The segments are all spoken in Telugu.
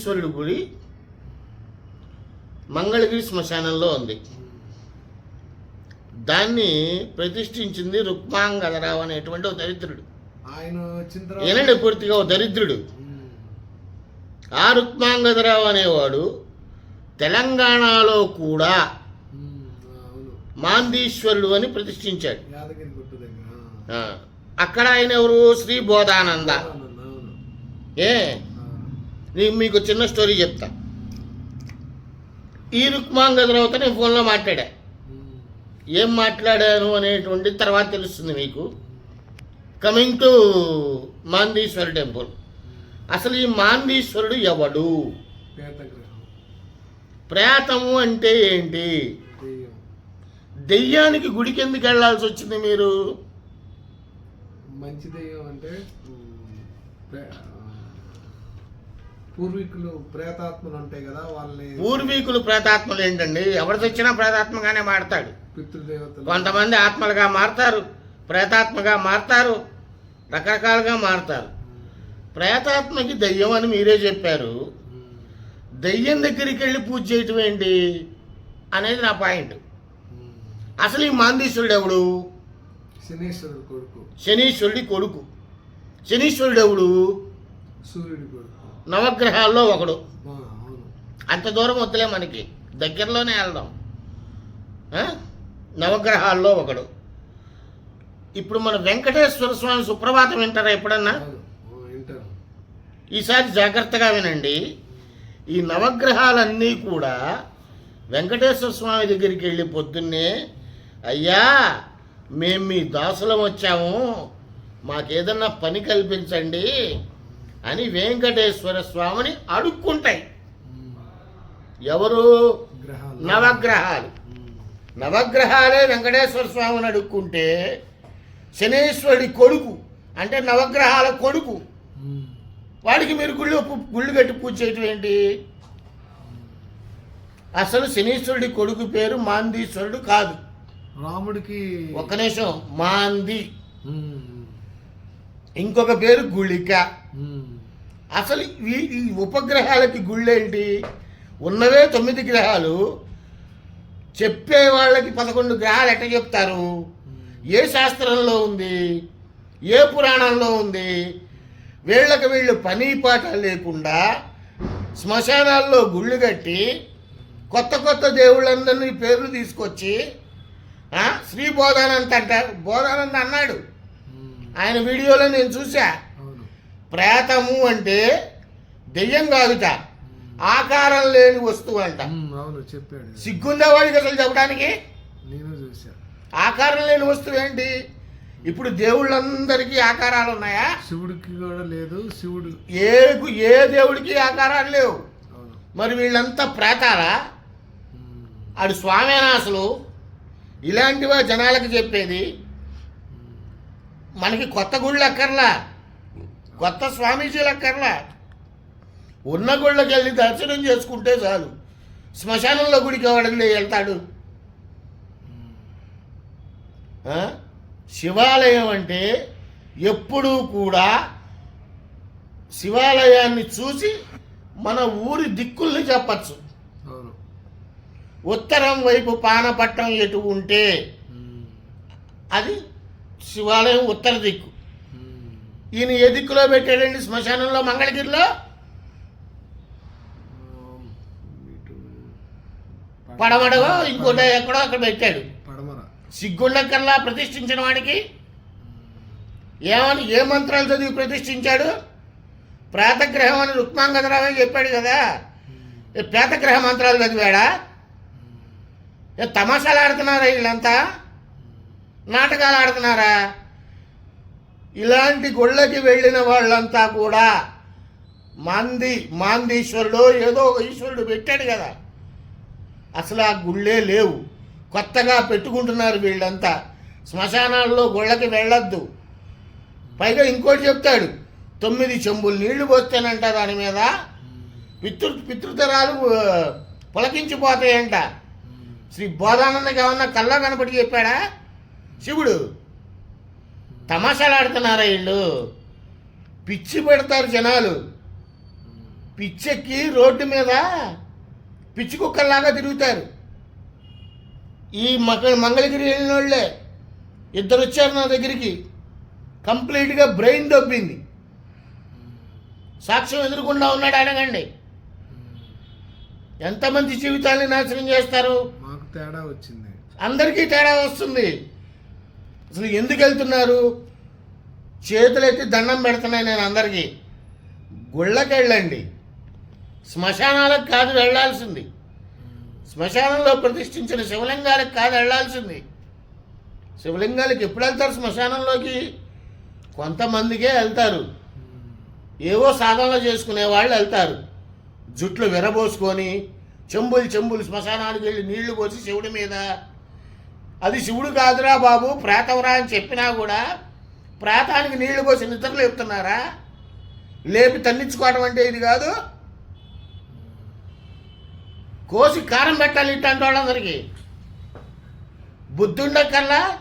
ఈశ్వరుడు గుడి మంగళగిరి శ్మశానంలో ఉంది. దాన్ని ప్రతిష్ఠించింది రుక్మాంగదరావు అనేటువంటి ఒక దరిద్రుడు. ఆయన పూర్తిగా ఒక దరిద్రుడు. ఆ రుక్మాంగదరావు అనేవాడు తెలంగాణలో కూడా మాందీశ్వరుడు అని ప్రతిష్ఠించాడు. అక్కడ ఆయన ఎవరు? శ్రీ బోధానంద. ఏ? నీకు మీకు చిన్న స్టోరీ చెప్తా. ఈ రుక్మాంగదరావుతో నేను ఫోన్లో మాట్లాడా. ఏం మాట్లాడాను అనేటువంటి తర్వాత తెలుస్తుంది మీకు. Coming to Mandishwara temple. అసలు ఈ మాందీశ్వరుడు ఎవడు? ప్రేతము అంటే ఏంటి? దెయ్యానికి గుడికి ఎందుకు వెళ్ళాల్సి వచ్చింది మీరు? మంచి దెయ్యం అంటే పూర్వీకులు ప్రేతాత్మలు ఉంటాయి కదా వాళ్ళని పూర్వీకులు ప్రేతాత్మలు ఏంటండి? ఎవరు తెచ్చినా ప్రేతాత్మగానే మాడతాడు పితృదేవతలు. కొంతమంది ఆత్మలుగా మారతారు ప్రేతాత్మగా మారతారు రకరకాలుగా మారతారు. ప్రేతాత్మకి దెయ్యం అని మీరే చెప్పారు. దెయ్యం దగ్గరికి వెళ్ళి పూజ చేయటం ఏంటి? అనేది నా పాయింట్. అసలు ఈ మాందీశ్వరుడు ఎవడు? శనీశ్వరుడు కొడుకు. శనీశ్వరుడి కొడుకు. శనీశ్వరుడు ఎవడు? సూర్యుడి కొడుకు. నవగ్రహాల్లో ఒకడు. అంత దూరం వద్దులే మనకి. దగ్గరలోనే వెళ్దాం? నవగ్రహాల్లో ఒకడు. ఇప్పుడు మన వెంకటేశ్వర స్వామి సుప్రభాతం వింటారా ఎప్పుడన్నా? ఈసారి జాగ్రత్తగా వినండి. ఈ నవగ్రహాలన్నీ కూడా వెంకటేశ్వర స్వామి దగ్గరికి వెళ్ళి పొద్దున్నే అయ్యా మేము మీ దాసులం వచ్చాము. మాకేదన్నా పని కల్పించండి. అని వెంకటేశ్వర స్వామిని అడుక్కుంటాయి. ఎవరు? గ్రహాలు నవగ్రహాలు. నవగ్రహాలే వెంకటేశ్వర స్వామిని అడుక్కుంటే శనేశ్వరుడి కొడుకు అంటే నవగ్రహాల కొడుకు వాడికి మీరు గుళ్ళు గుళ్ళు కట్టి పూజ చేయటం ఏంటి? అసలు శనీశ్వరుడి కొడుకు పేరు మాందీశ్వరుడు కాదు. రాముడికి ఒక్క నిమిషం. మాంది. ఇంకొక పేరు గుళిక. అసలు ఈ ఈ ఉపగ్రహాలకి గుళ్ళేంటి? ఉన్నవే తొమ్మిది గ్రహాలు. చెప్పే వాళ్ళకి పదకొండు గ్రహాలు ఎట్ట చెప్తారు? ఏ శాస్త్రంలో ఉంది? ఏ పురాణంలో ఉంది? వీళ్ళకి వీళ్ళు పని పాట లేకుండా శ్మశానాల్లో గుళ్ళు కట్టి కొత్త కొత్త దేవుళ్ళందరినీ పేర్లు తీసుకొచ్చి శ్రీ బోధానంద్ అంట బోధానంద్ అన్నాడు. ఆయన వీడియోలో నేను చూసా ప్రేతము అంటే దెయ్యం కాదుట. ఆకారం లేని వస్తువు అంట. అవును చెప్పాడు. సిగ్గుందా వాడికి అసలు చెప్పడానికి? నేను చూసా ఆకారం లేని వస్తువు ఏంటి? ఇప్పుడు దేవుళ్ళందరికీ ఆకారాలు ఉన్నాయా? శివుడికి కూడా లేదు శివుడు ఏ ఏ దేవుడికి ఆకారాలు లేవు? అవును. మరి వీళ్ళంతా ఉమ్, ఆడు స్వామేనా అసలు ఇలాంటివా జనాలకు చెప్పేది? మనకి కొత్త గుళ్ళు అక్కర్లా. కొత్త స్వామీజీలు అక్కర్లా ఉన్న గుళ్ళకి వెళ్ళి దర్శనం చేసుకుంటే చాలు. శ్మశానంలో గుడికి ఎవడండి వెళ్తాడు? శివాలయం అంటే ఎప్పుడూ కూడా శివాలయాన్ని చూసి మన ఊరి దిక్కుల్ని చెప్పచ్చు. ఉత్తరం వైపు పానపట్టం ఎటు ఉంటే అది శివాలయం ఉత్తర దిక్కు. ఈయన ఏ దిక్కులో పెట్టాడండి? శ్మశానంలో మంగళగిరిలో? పడమడగో ఇంకోటి ఎక్కడో అక్కడ పెట్టాడు. సిగ్గుండకల్లా ప్రతిష్ఠించిన వాడికి? ఏమని ఏ మంత్రాలు చదివి ప్రతిష్ఠించాడు? ప్రేతగ్రహం అని రుక్మాంగదరావే చెప్పాడు కదా. ఏ ప్రేతగ్రహ మంత్రాలు చదివాడా? ఏ తమాషాలు ఆడుతున్నారా వీళ్ళంతా? నాటకాలు ఆడుతున్నారా? ఇలాంటి గుళ్ళకి వెళ్ళిన వాళ్ళంతా కూడా మాంది మాందీశ్వరుడు ఏదో ఒక ఈశ్వరుడు పెట్టాడు కదా. అసలు ఆ గుళ్ళే లేవు. కొత్తగా పెట్టుకుంటున్నారు వీళ్ళంతా. శ్మశానాల్లో గుళ్ళకి వెళ్ళొద్దు. పైగా ఇంకోటి చెప్తాడు తొమ్మిది చెంబులు నీళ్ళు పోస్తేనంట దాని మీద. పితృ పితృతరాలు పులకించిపోతాయంట. శ్రీ బోధానందకి ఏమన్నా కల్లా కనపడి చెప్పాడా? శివుడు తమాషాలు ఆడుతున్నారా వీళ్ళు? పిచ్చి పెడతారు జనాలు. పిచ్చెక్కి రోడ్డు మీద పిచ్చి కుక్కల్లాగా తిరుగుతారు. ఈ మగ మంగళగిరి వెళ్ళిన వాళ్ళే ఇద్దరు వచ్చారు నా దగ్గరికి. కంప్లీట్గా బ్రెయిన్ దొబ్బింది. సాక్ష్యం ఎదురుకుండా ఉన్నాడు అడగండి. ఎంతమంది జీవితాన్ని నాశనం చేస్తారు? మాకు తేడా వచ్చింది. అందరికీ తేడా వస్తుంది. అసలు ఎందుకు వెళ్తున్నారు? చేతులెత్తి దండం పెడుతున్నాయి నేను అందరికీ. గుళ్ళకి వెళ్ళండి శ్మశానాలకు కాదు వెళ్ళాల్సింది శ్మశానంలో ప్రతిష్ఠించిన శివలింగాలకు కాదు వెళ్ళాల్సింది శివలింగాలకు ఎప్పుడు వెళ్తారు శ్మశానంలోకి? కొంతమందికే వెళ్తారు. ఏవో సాధనలు చేసుకునే వాళ్ళు వెళ్తారు. జుట్లు విరబోసుకొని చెంబులు చెంబులు శ్మశానానికి వెళ్ళి నీళ్ళు పోసి శివుడి మీద అది శివుడు కాదురా బాబు ప్రేతవరా అని చెప్పినా కూడా ప్రాతానికి నీళ్ళు పోసి నిద్రలు చెప్తున్నారా లేపి తన్నించుకోవడం అంటే ఇది కాదు. కోసి కారం పెట్టాలి ఇట్లాంటి వాళ్ళందరికీ. బుద్ధి ఉండక్కల్లా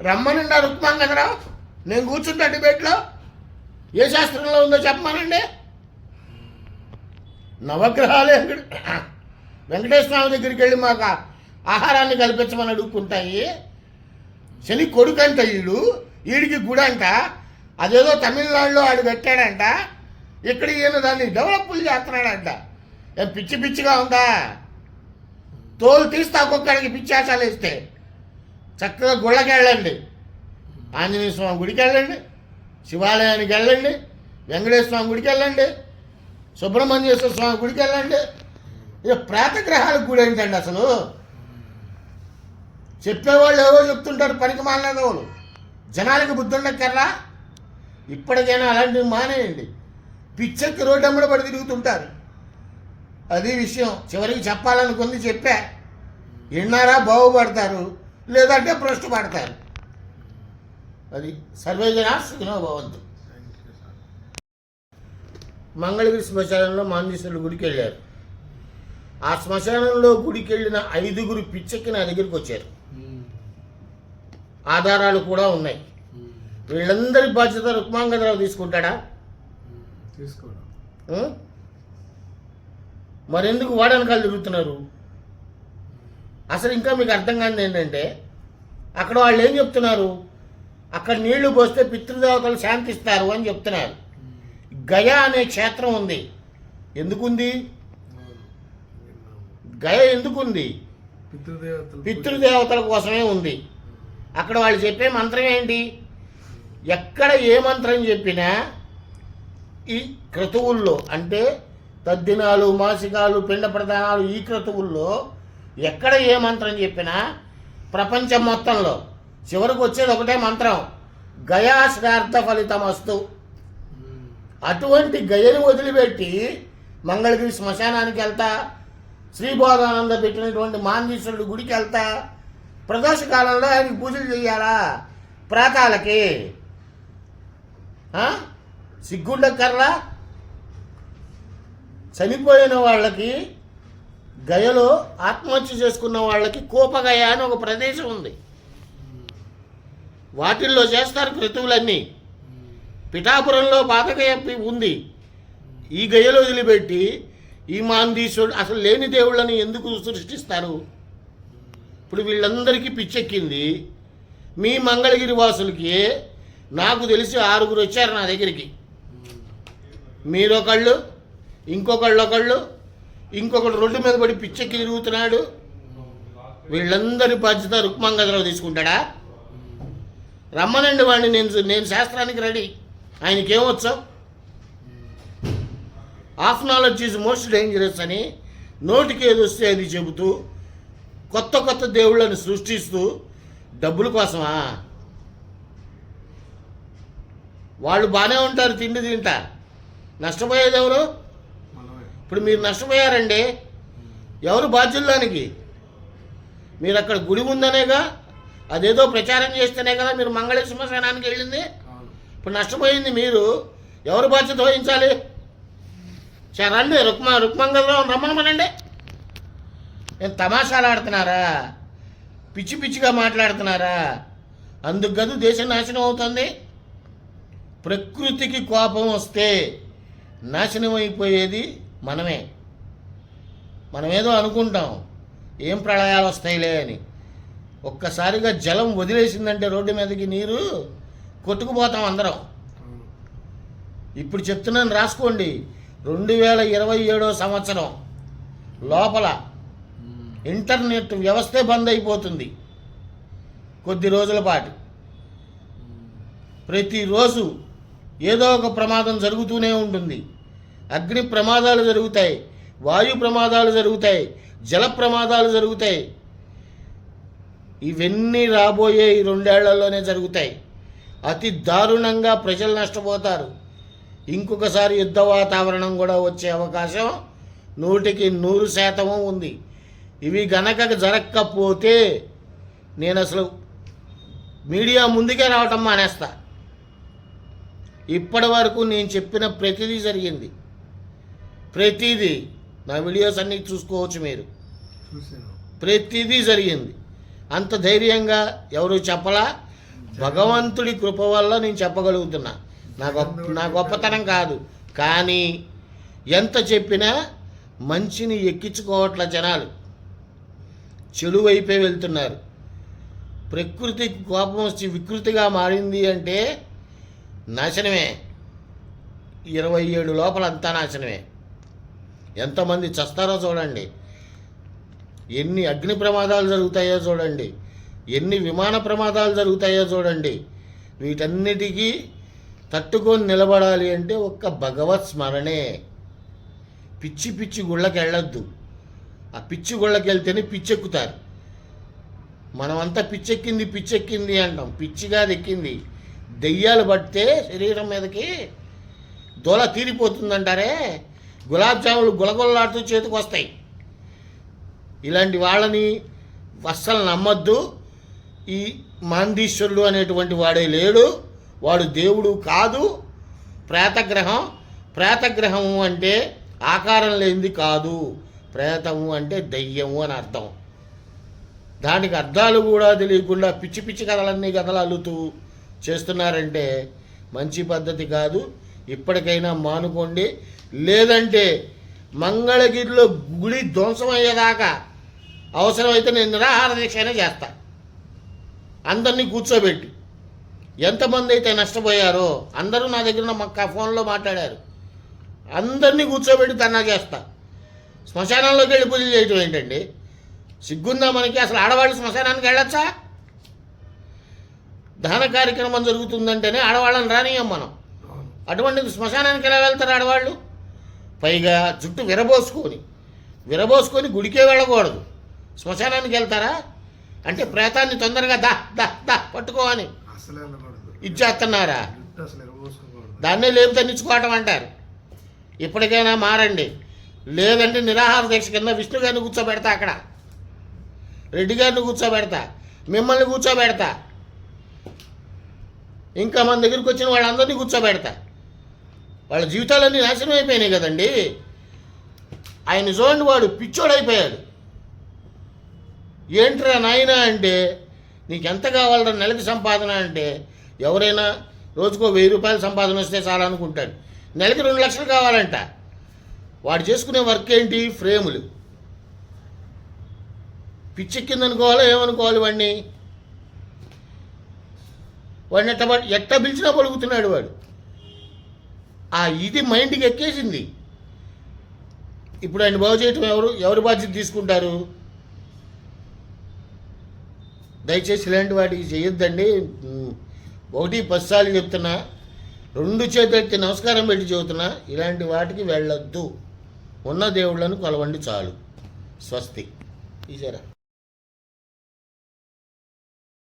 రమ్మనుండా కదరా? నేను కూర్చుంటా డిబేట్లో. ఏ శాస్త్రంలో ఉందో చెప్పమానండి. నవగ్రహాలే వెంకటేశ్వర స్వామి దగ్గరికి వెళ్ళి మాకు ఆహారాన్ని కల్పించమని అడుక్కుంటాయి. శని కొడుకంట ఈడు వీడికి గుడి అంట అదేదో తమిళనాడులో ఆడు కట్టాడంట ఇక్కడ ఈయన దాన్ని డెవలప్లు చేస్తున్నాడంట. ఏం పిచ్చి పిచ్చిగా ఉందా? తోలు తీస్తా ఒక్కొక్కడికి పిచ్చి ఆశాలు వేస్తే. చక్కగా గుళ్ళకి వెళ్ళండి ఆంజనేయ స్వామి గుడికి వెళ్ళండి శివాలయానికి వెళ్ళండి. వెంకటేశ్వర స్వామి గుడికి వెళ్ళండి సుబ్రహ్మణ్యేశ్వర స్వామి గుడికి వెళ్ళండి ఇక ప్రేతగ్రహాలకు గుడి ఏంటండి అసలు? చెప్పేవాళ్ళు ఏవో చెప్తుంటారు పనికి మాలినదోళ్ళు జనాలకి బుద్ధి ఉండక్కర్రా ఇప్పటికైనా అలాంటివి మానేయండి. పిచ్చెక్కి రోడ్డు అమ్మడ పడి తిరుగుతుంటారు. అది విషయం. చివరికి చెప్పాలనుకుంది చెప్పా. విన్నారా బాగుపడతారు లేదంటే భ్రష్టు పడతారు అది సర్వేజన సుఖినో భవంతు. మంగళగిరి శ్మశానంలో మాంజేశ్వరుడు గుడికి వెళ్ళారు ఆ శ్మశానంలో గుడికి వెళ్ళిన ఐదుగురు పిచ్చెక్కి నా దగ్గరికి వచ్చారు. ఆధారాలు కూడా ఉన్నాయి. వీళ్ళందరి బాధ్యత రుక్మాంగదరావు తీసుకుంటాడా? ఉం? మరెందుకు వాడనకాలు తిరుగుతున్నారు? అసలు ఇంకా మీకు అర్థం కానిది ఏంటంటే అక్కడ వాళ్ళు ఏం చెప్తున్నారు? అక్కడ నీళ్ళు పోస్తే పితృదేవతలు శాంతిస్తారు అని చెప్తున్నారు. గయ అనే క్షేత్రం ఉంది. ఎందుకుంది? గయ ఎందుకుంది? పితృదేవతలు పితృదేవతల కోసమే ఉంది. అక్కడ వాళ్ళు చెప్పే మంత్రం ఏంటి? ఎక్కడ ఏ మంత్రం చెప్పినా ఈ క్రతువుల్లో అంటే తద్దినాలు మాసికాలు పిండ ప్రధానాలు ఈ క్రతువుల్లో ఎక్కడ ఏ మంత్రం చెప్పినా ప్రపంచం మొత్తంలో చివరికి వచ్చేది ఒకటే మంత్రం గయా శ్రార్థ ఫలితం అస్తు అటువంటి గయని వదిలిపెట్టి మంగళగిరి శ్మశానానికి వెళ్తా శ్రీబోధానంద పెట్టినటువంటి మాందీశ్వరుడు గుడికి వెళ్తా ప్రదోష కాలంలో ఆయనకి పూజలు చేయాలా ప్రాతాలకి. ఆ? సిగ్గుండక్కర్లా? చనిపోయిన వాళ్ళకి గయలో ఆత్మహత్య చేసుకున్న వాళ్ళకి కోపగయ అని ఒక ప్రదేశం ఉంది. వాటిల్లో చేస్తారు క్రతువులన్నీ. పిఠాపురంలో పాతగయ ఉంది. ఈ గయలో వదిలిపెట్టి ఈ మాందీశ్వరుడు అసలు లేని దేవుళ్ళని ఎందుకు సృష్టిస్తారు? ఇప్పుడు వీళ్ళందరికీ పిచ్చెక్కింది. మీ మంగళగిరి వాసులకి నాకు తెలిసి ఆరుగురు వచ్చారు నా దగ్గరికి. మీరొకళ్ళు ఇంకొకళ్ళు ఒకళ్ళు ఇంకొకడు రోడ్డు మీద పడి పిచ్చెక్కి తిరుగుతున్నాడు. వీళ్ళందరి బాధ్యత రుక్మంగదరావు తీసుకుంటాడా? రమ్మనండి వాడిని నేను నేను శాస్త్రానికి రెడీ. ఆయనకి ఏమొచ్చా half knowledge is most dangerous అని నోటికి ఏది వస్తే అది చెబుతూ కొత్త కొత్త దేవుళ్ళని సృష్టిస్తూ డబ్బుల కోసమా? వాళ్ళు బాగానే ఉంటారు తిండి తింటా. నష్టపోయేది ఎవరు? ఇప్పుడు మీరు నష్టపోయారండి. ఎవరు బాధ్యులు దానికి మీరు అక్కడ గుడి ఉందనేగా అదేదో ప్రచారం చేస్తేనే కదా మీరు మంగళ సింహశానానికి వెళ్ళింది ఇప్పుడు నష్టపోయింది మీరు. ఎవరు బాధ్యత వహించాలి? సరే రండి రుక్మ రుక్మంగళరావు రమ్మనమనండి. నేను తమాషాలు ఆడుతున్నారా? పిచ్చి పిచ్చిగా మాట్లాడుతున్నారా? అందుకు గదు దేశం నాశనం అవుతుంది. ప్రకృతికి కోపం వస్తే నాశనం అయిపోయేది మనమే. మనమేదో అనుకుంటాం ఏం ప్రళయాలు వస్తాయిలే అని. ఒక్కసారిగా జలం వదిలేసిందంటే రోడ్డు మీదకి నీరు కొట్టుకుపోతాం అందరం. ఇప్పుడు చెప్తున్నాను రాసుకోండి. రెండు వేల ఇరవై ఏడో సంవత్సరం లోపల ఇంటర్నెట్ వ్యవస్థే బంద్ అయిపోతుంది. కొద్ది రోజుల పాటు. ప్రతిరోజు ఏదో ఒక ప్రమాదం జరుగుతూనే ఉంటుంది. అగ్ని ప్రమాదాలు జరుగుతాయి వాయు ప్రమాదాలు జరుగుతాయి జల ప్రమాదాలు జరుగుతాయి. ఇవన్నీ రాబోయే ఈ రెండేళ్ళలోనే జరుగుతాయి. అతి దారుణంగా ప్రజలు నష్టపోతారు. ఇంకొకసారి యుద్ధ వాతావరణం కూడా వచ్చే అవకాశం నూటికి నూరు శాతము ఉంది. ఇవి గనక జరగకపోతే నేను అసలు మీడియా ముందుకే రావటం మానేస్తా. ఇప్పటి వరకు నేను చెప్పిన ప్రతిదీ జరిగింది. ప్రతిదీ నా వీడియోస్ అన్నీ చూసుకోవచ్చు మీరు. ప్రతిదీ జరిగింది. అంత ధైర్యంగా ఎవరు చెప్పలా? భగవంతుడి కృప వల్ల నేను చెప్పగలుగుతున్నా. నా గొప్ప నా గొప్పతనం కాదు. కానీ ఎంత చెప్పినా మంచిని ఎక్కించుకోవట్ల జనాలు. చెలువైపే వెళ్తున్నారు. ప్రకృతికి కోపం వచ్చి వికృతిగా మారింది అంటే నాశనమే. ఇరవై ఏడు లోపల అంతా నాశనమే. ఎంతమంది చస్తారో చూడండి. ఎన్ని అగ్ని ప్రమాదాలు జరుగుతాయో చూడండి. ఎన్ని విమాన ప్రమాదాలు జరుగుతాయో చూడండి. వీటన్నిటికీ తట్టుకొని నిలబడాలి అంటే ఒక్క భగవత్ స్మరణే. పిచ్చి పిచ్చి గుళ్ళకి వెళ్ళొద్దు ఆ పిచ్చి గుళ్ళకి వెళ్తేనే పిచ్చెక్కుతారు. మనమంతా పిచ్చెక్కింది పిచ్చెక్కింది అంటాం. పిచ్చిగా ఎక్కింది. దెయ్యాలు పడితే శరీరం మీదకి దొల తీరిపోతుందంటారే? గులాబ్ జాములు గులగొల్లాడుతూ చేతికి వస్తాయి ఇలాంటి వాళ్ళని అస్సలు నమ్మద్దు. ఈ మాందీశ్వరుడు అనేటువంటి వాడే లేడు. వాడు దేవుడు కాదు. ప్రేతగ్రహం ప్రేతగ్రహం అంటే ఆకారం లేనిది కాదు. ప్రేతము అంటే దయ్యము అని అర్థం. దానికి అర్థాలు కూడా తెలియకుండా పిచ్చి పిచ్చి కథలన్నీ కథలు అల్లుతూ చేస్తున్నారంటే మంచి పద్ధతి కాదు. ఇప్పటికైనా మానుకోండి. లేదంటే మంగళగిరిలో గుడి ధ్వంసం అయ్యేదాకా అవసరమైతే నేను నిరాహార దీక్ష అయినా చేస్తా. అందరినీ కూర్చోబెట్టి. ఎంతమంది అయితే నష్టపోయారో అందరూ నా దగ్గర ఉన్న మక్క ఫోన్లో మాట్లాడారు. అందరినీ కూర్చోబెట్టి తన్నా చేస్తా. శ్మశానంలోకి వెళ్ళి పూజలు చేయటం ఏంటండి? సిగ్గుందా మనకి? అసలు ఆడవాళ్ళు శ్మశానానికి వెళ్ళొచ్చా? దహన కార్యక్రమం జరుగుతుందంటేనే ఆడవాళ్ళని రానియం మనం. అవును అటువంటిది శ్మశానానికి ఎలా వెళ్తారు ఆడవాళ్ళు? పైగా జుట్టు విరబోసుకొని విరబోసుకొని గుడికే వెళ్ళకూడదు. శ్మశానానికి వెళ్తారా? అంటే ప్రేతాన్ని తొందరగా దా దా దా పట్టుకో అని. అసలు వెళ్ళకూడదు. ఇచ్చేస్తున్నారా దాన్నే లేపు తన్నించుకోవటం అంటారు. ఇప్పటికైనా మారండి. లేదంటే నిరాహార దీక్ష కింద విష్ణు గారిని కూర్చోబెడతా అక్కడ. రెడ్డి గారిని కూర్చోబెడతా. మిమ్మల్ని కూర్చోబెడతా. ఇంకా మన దగ్గరికి వచ్చిన వాళ్ళందరినీ కూర్చోబెడతా. వాళ్ళ జీవితాలన్నీ నాశనం అయిపోయినాయి కదండి. ఆయన చూడండి వాడు పిచ్చోడైపోయాడు ఏంట్రా నాయనా అంటే నీకు ఎంత కావాలరా నెలకి సంపాదన అంటే ఎవరైనా రోజుకో వెయ్యి రూపాయలు సంపాదన వస్తే చాలా అనుకుంటాడు. నెలకి రెండు లక్షలు కావాలంట. వాడు చేసుకునే వర్క్ ఏంటి? ఫ్రేములు. పిచ్చెక్కిందనుకోవాలో? ఏమనుకోవాలి వాడిని? వాడిని ఎట్ట ఎట్ట పిలిచినా పలుకుతున్నాడు వాడు. ఆ ఇది మైండ్కి ఎక్కేసింది. ఇప్పుడు ఆయన బాగు చేయటం ఎవరు ఎవరి బాధ్యత తీసుకుంటారు? దయచేసి ఇలాంటి వాటికి చేయొద్దండి. ఒకటి పదిసార్లు చెప్తున్నా. రెండు చేతులెత్తి నమస్కారం పెట్టి చెబుతున్నా. ఇలాంటి వాటికి వెళ్ళొద్దు. ఉన్న దేవుళ్ళను కొలవండి చాలు. స్వస్తి. ఈసారా